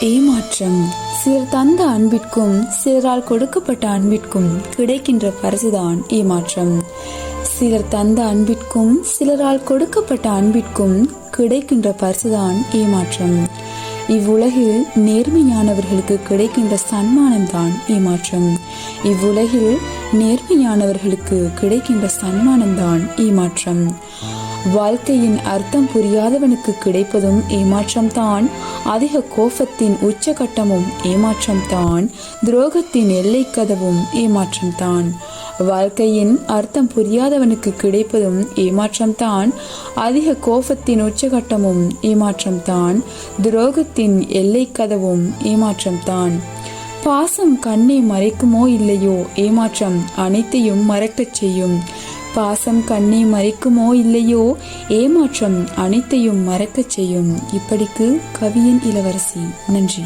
ஏமாற்றம். சிலர் தந்த அன்பிற்கும் சிலரால் கொடுக்கப்பட்ட அன்பிற்கும் கிடைக்கின்ற பரிசுதான் ஏமாற்றம். சிலர் தந்த அன்பிற்கும் சிலரால் கொடுக்கப்பட்ட அன்பிற்கும் கிடைக்கின்ற பரிசுதான் ஏமாற்றம். இவ்வுலகில் நேர்மையானவர்களுக்கு கிடைக்கின்ற சன்மானம்தான் ஏமாற்றம். இவ்வுலகில் நேர்மையானவர்களுக்கு கிடைக்கின்ற சன்மானம்தான் ஏமாற்றம். வாழ்க்கையின் அர்த்தம் புரியாதவனுக்கு கிடைப்பதும் ஏமாற்றம்தான். அதிக கோபத்தின் உச்சகட்டமும் ஏமாற்றம்தான். துரோகத்தின் எல்லை கதவும் ஏமாற்றம்தான். வாழ்க்கையின் அர்த்தம் புரியாதவனுக்கு கிடைப்பதும் ஏமாற்றம்தான். அதிக கோபத்தின் உச்சகட்டமும் ஏமாற்றம்தான். துரோகத்தின் எல்லை கதவும் ஏமாற்றம்தான். பாசம் கண்ணை மறைக்குமோ இல்லையோ? ஏமாற்றம் அனைத்தையும் மறக்கச் செய்யும். பாசம் கண்ணை மறைக்குமோ இல்லையோ? ஏமாற்றம் அனைத்தையும் மறக்கச் செய்யும். இப்படிக்கு கவியின் இளவரசி. நன்றி.